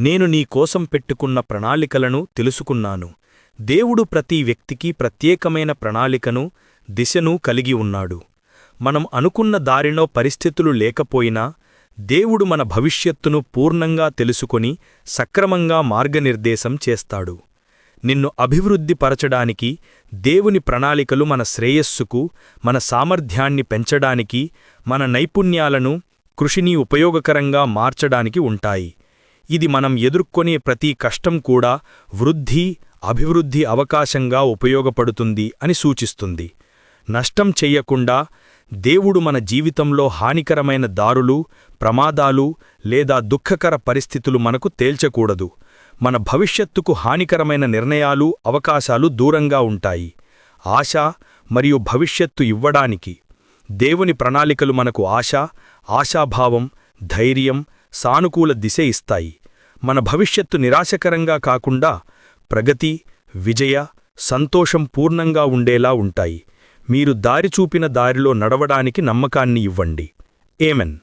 నేను నీకోసం పెట్టుకున్న ప్రణాళికలను తెలుసుకున్నాను. దేవుడు ప్రతి వ్యక్తికి ప్రత్యేకమైన ప్రణాళికను దిశను కలిగి ఉన్నాడు. మనం అనుకున్న దారిలో పరిస్థితులు లేకపోయినా దేవుడు మన భవిష్యత్తును పూర్ణంగా తెలుసుకొని సక్రమంగా మార్గనిర్దేశం చేస్తాడు. నిన్ను అభివృద్ధిపరచడానికి దేవుని ప్రణాళికలు మన శ్రేయస్సుకు మన సామర్థ్యాన్ని పెంచడానికి మన నైపుణ్యాలను కృషిని ఉపయోగకరంగా మార్చడానికి ఉంటాయి. ఇది మనం ఎదుర్కొనే ప్రతి కష్టం కూడా వృద్ధి అభివృద్ధి అవకాశంగా ఉపయోగపడుతుంది అని సూచిస్తుంది. నష్టం చెయ్యకుండా దేవుడు మన జీవితంలో హానికరమైన దారులు ప్రమాదాలు లేదా దుఃఖకర పరిస్థితులు మనకు తేల్చకూడదు. మన భవిష్యత్తుకు హానికరమైన నిర్ణయాలు అవకాశాలు దూరంగా ఉంటాయి. ఆశ మరియు భవిష్యత్తు ఇవ్వడానికి దేవుని ప్రణాళికలు మనకు ఆశ ఆశాభావం ధైర్యం సానుకూల దిశ ఇస్తాయి. మన భవిష్యత్తు నిరాశకరంగా కాకుండా ప్రగతి విజయ సంతోషం పూర్ణంగా ఉండేలా ఉంటాయి. మీరు దారి చూపిన దారిలో నడవడానికి నమ్మకాన్ని ఇవ్వండి. ఏమెన్?